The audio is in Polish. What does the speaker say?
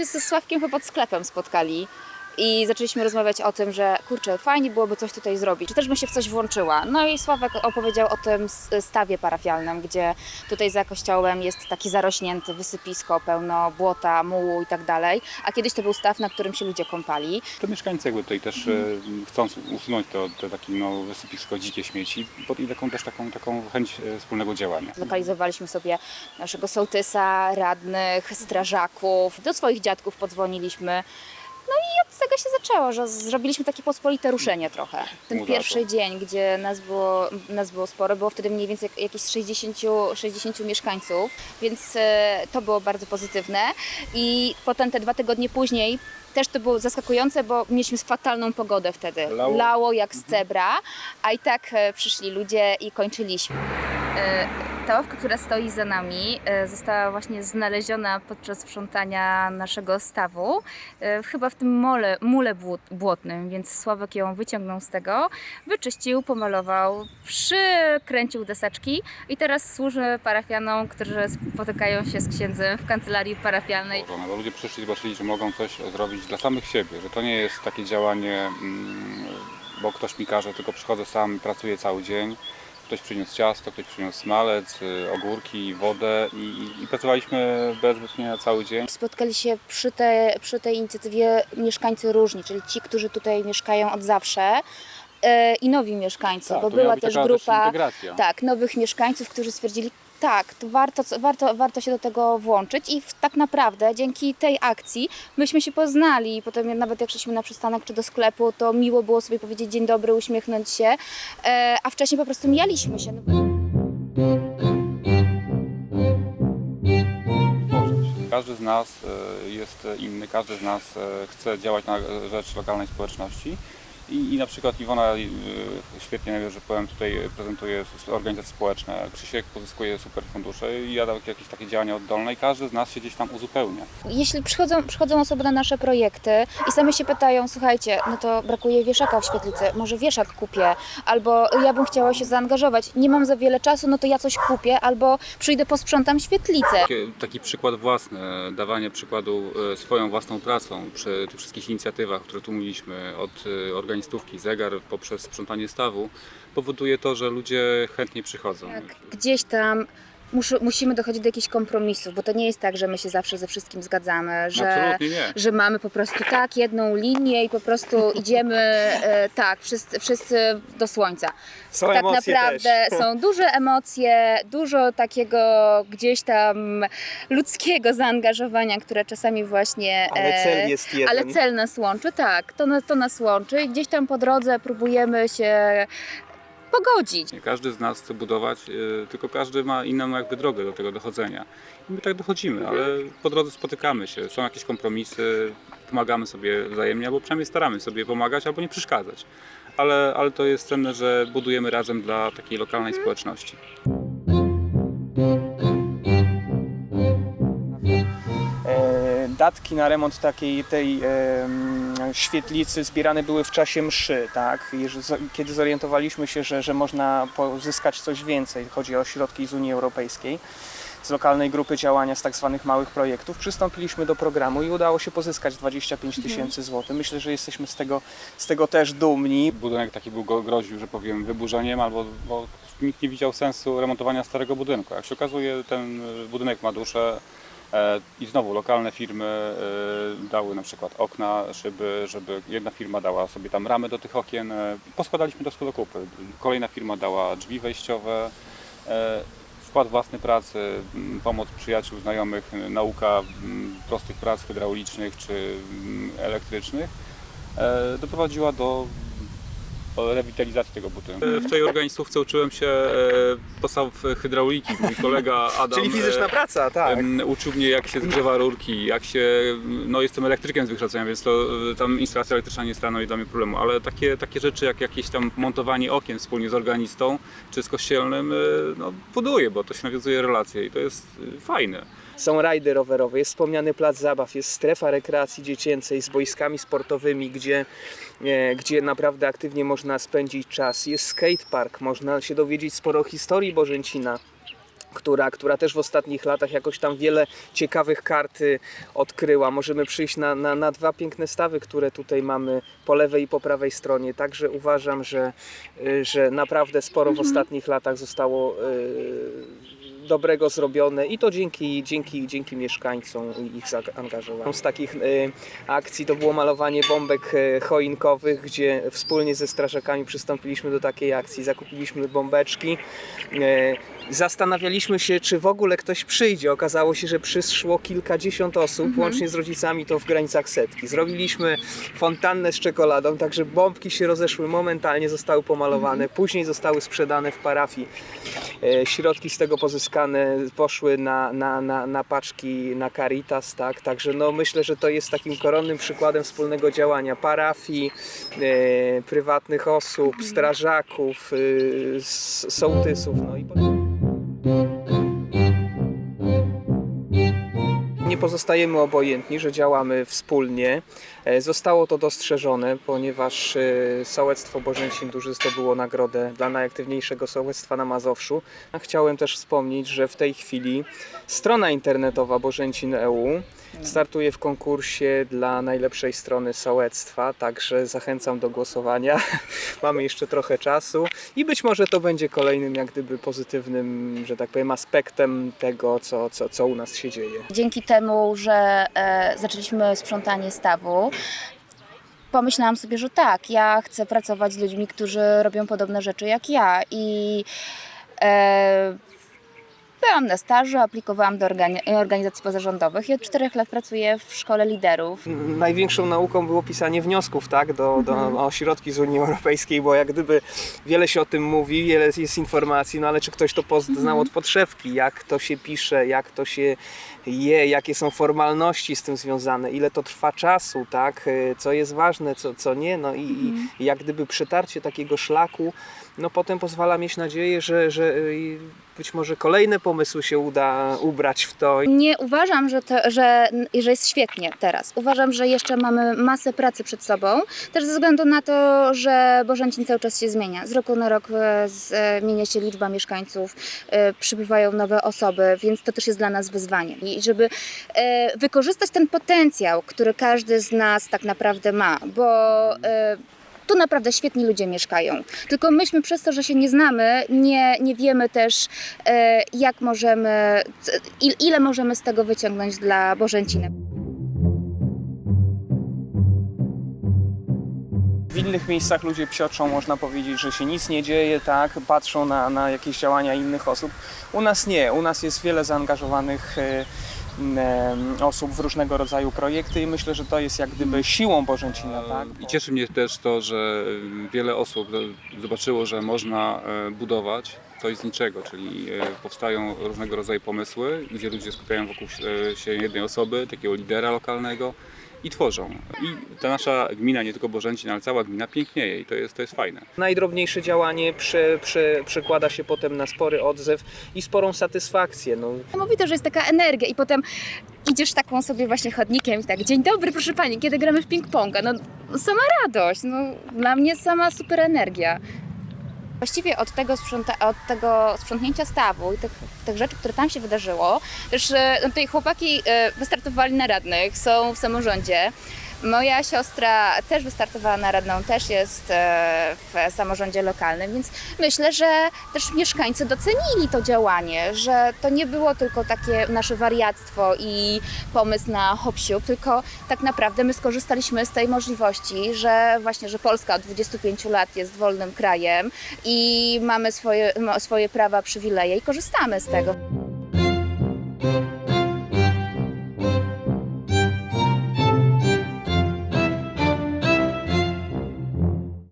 się ze Sławkiem chyba pod sklepem spotkali. I zaczęliśmy rozmawiać o tym, że kurczę, fajnie byłoby coś tutaj zrobić. Czy też bym się w coś włączyła. No i Sławek opowiedział o tym stawie parafialnym, gdzie tutaj za kościołem jest taki zarośnięty wysypisko, pełno błota, mułu i tak dalej. A kiedyś to był staw, na którym się ludzie kąpali. To mieszkańcy jakby tutaj też e, chcąc usunąć to, to takie no, wysypisko dzikie śmieci i taką też taką, taką chęć e, wspólnego działania. Zlokalizowaliśmy sobie naszego sołtysa, radnych, strażaków. Do swoich dziadków podzwoniliśmy. Od tego się zaczęło, że zrobiliśmy takie pospolite ruszenie trochę. Ten to. pierwszy dzień, gdzie nas było, nas było sporo, było wtedy mniej więcej jakieś 60, 60 mieszkańców, więc e, to było bardzo pozytywne. I potem te dwa tygodnie później też to było zaskakujące, bo mieliśmy fatalną pogodę wtedy. Lało. Lało jak z cebra, a i tak e, przyszli ludzie i kończyliśmy. E, Ta ławka, która stoi za nami, e, została właśnie znaleziona podczas sprzątania naszego stawu, e, chyba w tym mole, mule błot- błotnym, więc Sławek ją wyciągnął z tego, wyczyścił, pomalował, przykręcił deseczki i teraz służy parafianom, którzy spotykają się z księdzem w kancelarii parafialnej. Położone, Bo ludzie przyszli, zobaczyli, że mogą coś zrobić dla samych siebie, że to nie jest takie działanie, mm, bo ktoś mi każe, tylko przychodzę sam, pracuję cały dzień. Ktoś przyniósł ciasto, ktoś przyniósł smalec, y, ogórki, wodę i, i, i pracowaliśmy bez wytchnienia cały dzień. Spotkali się przy, te, przy tej inicjatywie mieszkańcy różni, czyli ci, którzy tutaj mieszkają od zawsze e, i nowi mieszkańcy, Tak, bo była też grupa tak, nowych mieszkańców, którzy stwierdzili, tak, to warto, warto, warto się do tego włączyć i w, tak naprawdę dzięki tej akcji myśmy się poznali potem nawet jak szliśmy na przystanek czy do sklepu, to miło było sobie powiedzieć dzień dobry, uśmiechnąć się, e, a wcześniej po prostu mijaliśmy się. No. Każdy z nas e, jest inny, każdy z nas e, chce działać na rzecz lokalnej społeczności. I, I na przykład Iwona, e, świetnie, że powiem, tutaj prezentuje organizacje społeczne. Krzysiek pozyskuje super fundusze i ja jakieś takie działania oddolne i każdy z nas się gdzieś tam uzupełnia. Jeśli przychodzą, przychodzą osoby na nasze projekty i same się pytają, słuchajcie, no to brakuje wieszaka w świetlicy, może wieszak kupię, albo ja bym chciała się zaangażować, nie mam za wiele czasu, no to ja coś kupię, albo przyjdę, posprzątam świetlicę. Takie- Taki przykład własny, dawanie przykładu e, swoją własną pracą przy tych wszystkich inicjatywach, które tu mówiliśmy, od e, organistówki, zegar, poprzez sprzątanie stawu, powoduje to, że ludzie chętniej przychodzą. Tak, gdzieś tam muszy, musimy dochodzić do jakichś kompromisów, bo to nie jest tak, że my się zawsze ze wszystkim zgadzamy, że, że mamy po prostu tak jedną linię i po prostu idziemy e, tak, wszyscy, wszyscy do słońca. Są tak naprawdę też. są duże emocje, dużo takiego gdzieś tam ludzkiego zaangażowania, które czasami właśnie. Ale e, cel jest jeden. Ale cel nas łączy, tak, to, to nas łączy i gdzieś tam po drodze próbujemy się pogodzić. Nie każdy z nas chce budować, e, tylko każdy ma inną jakby drogę do tego dochodzenia. I my tak dochodzimy, ale po drodze spotykamy się, są jakieś kompromisy, pomagamy sobie wzajemnie, albo przynajmniej staramy sobie pomagać, albo nie przeszkadzać. Ale, ale to jest cenne, że budujemy razem dla takiej lokalnej społeczności. E, datki na remont takiej tej świetlicy zbierane były w czasie mszy, tak? I że z- Kiedy zorientowaliśmy się, że, że można pozyskać coś więcej, chodzi o środki z Unii Europejskiej, z lokalnej grupy działania, z tak zwanych małych projektów, przystąpiliśmy do programu i udało się pozyskać 25 tysięcy złotych. Myślę, że jesteśmy z tego, z tego też dumni. Budynek taki był, go- groził, że powiem, wyburzeniem, albo bo nikt nie widział sensu remontowania starego budynku. Jak się okazuje, ten budynek ma duszę i znowu lokalne firmy e, dały na przykład okna, szyby, żeby jedna firma dała sobie tam ramy do tych okien. e, Poskładaliśmy to do kupy. Kolejna firma dała drzwi wejściowe. e, Wkład własny pracy, pomoc przyjaciół, znajomych, nauka prostych prac hydraulicznych czy elektrycznych e, doprowadziła do o rewitalizacji tego budynku. W tej organistówce uczyłem się e, podstaw hydrauliki. Mój kolega Adam Czyli fizyczna e, praca, tak. uczył mnie jak się zgrzewa rurki, jak się, no jestem elektrykiem z wykształcenia, więc to e, tam instalacja elektryczna nie stanowi dla mnie problemu, ale takie, takie rzeczy jak jakieś tam montowanie okien wspólnie z organistą czy z kościelnym, e, no buduję, bo to się nawiązuje relacje i to jest e, fajne. Są rajdy rowerowe, jest wspomniany plac zabaw, jest strefa rekreacji dziecięcej z boiskami sportowymi, gdzie, e, gdzie naprawdę aktywnie można spędzić czas. Jest skatepark, można się dowiedzieć sporo historii Bożęcina. która, która też w ostatnich latach jakoś tam wiele ciekawych kart y, odkryła. Możemy przyjść na, na, na dwa piękne stawy, które tutaj mamy po lewej i po prawej stronie. Także uważam, że, y, że naprawdę sporo w ostatnich latach zostało y, dobrego zrobione i to dzięki, dzięki, dzięki mieszkańcom i ich zaangażowaniu. Z takich y, akcji to było malowanie bombek y, choinkowych, gdzie wspólnie ze strażakami przystąpiliśmy do takiej akcji. Zakupiliśmy bombeczki. Y, Zastanawialiśmy się, czy w ogóle ktoś przyjdzie. Okazało się, że przyszło kilkadziesiąt osób, łącznie z rodzicami to w granicach setki. Zrobiliśmy fontannę z czekoladą, także bombki się rozeszły momentalnie, zostały pomalowane. Później zostały sprzedane w parafii. Środki z tego pozyskane poszły na, na, na, na paczki na Caritas, tak? Także no, myślę, że to jest takim koronnym przykładem wspólnego działania parafii, e, prywatnych osób, strażaków, s- sołtysów. No i pozostajemy obojętni, że działamy wspólnie. E, Zostało to dostrzeżone, ponieważ e, Sołectwo Bożęcin Duży zdobyło nagrodę dla najaktywniejszego sołectwa na Mazowszu. A chciałem też wspomnieć, że w tej chwili strona internetowa Bożęcin EU startuje w konkursie dla najlepszej strony sołectwa, także zachęcam do głosowania. Mamy jeszcze trochę czasu i być może to będzie kolejnym jak gdyby pozytywnym, że tak powiem, aspektem tego, co, co, co u nas się dzieje. Dzięki temu, że e, zaczęliśmy sprzątanie stawu, pomyślałam sobie, że tak, ja chcę pracować z ludźmi, którzy robią podobne rzeczy jak ja i e, byłam na stażu, aplikowałam do organi- organizacji pozarządowych i od czterech lat pracuję w szkole liderów. Największą nauką było pisanie wniosków tak, do, do o środki z Unii Europejskiej, bo jak gdyby wiele się o tym mówi, wiele jest informacji, no ale czy ktoś to poznał od podszewki, jak to się pisze, jak to się je, jakie są formalności z tym związane, ile to trwa czasu, tak, y, co jest ważne, co, co nie, no i, i jak gdyby przetarcie takiego szlaku, no potem pozwala mieć nadzieję, że, że y, być może kolejne pomysły się uda ubrać w to. Nie uważam, że, to, że, że jest świetnie teraz. Uważam, że jeszcze mamy masę pracy przed sobą, też ze względu na to, że Bożęcin cały czas się zmienia. Z roku na rok e, zmienia się liczba mieszkańców, e, przybywają nowe osoby, więc to też jest dla nas wyzwaniem. I żeby e, wykorzystać ten potencjał, który każdy z nas tak naprawdę ma, bo e, tu naprawdę świetni ludzie mieszkają. Tylko myśmy przez to, że się nie znamy, nie, nie wiemy też, e, jak możemy, ile możemy z tego wyciągnąć dla Bożęcina. W innych miejscach ludzie psioczą, można powiedzieć, że się nic nie dzieje, tak, patrzą na, na jakieś działania innych osób. U nas nie, u nas jest wiele zaangażowanych m, osób w różnego rodzaju projekty i myślę, że to jest jak gdyby siłą Bożęcina, tak? I cieszy mnie też to, że wiele osób zobaczyło, że można e, budować coś z niczego, czyli e, powstają różnego rodzaju pomysły, gdzie ludzie skupiają wokół e, się jednej osoby, takiego lidera lokalnego i tworzą. I ta nasza gmina, nie tylko Bożęcin, ale cała gmina pięknieje i to jest, to jest fajne. Najdrobniejsze działanie prze, prze, przekłada się potem na spory odzew i sporą satysfakcję. No, Mówi to, że jest taka energia i potem idziesz taką sobie właśnie chodnikiem i tak, dzień dobry proszę Pani, kiedy gramy w ping-ponga? No sama radość, no dla mnie sama super energia. Właściwie od tego, sprząta, od tego sprzątnięcia stawu i tych, tych rzeczy, które tam się wydarzyło, też e, no tutaj chłopaki e, wystartowali na radnych, są w samorządzie. Moja siostra też wystartowała na radną, też jest e, w samorządzie lokalnym, więc myślę, że też mieszkańcy docenili to działanie, że to nie było tylko takie nasze wariactwo i pomysł na hop tylko tak naprawdę my skorzystaliśmy z tej możliwości, że właśnie, że Polska od 25 lat jest wolnym krajem i mamy swoje, ma- swoje prawa, przywileje i korzystamy z tego.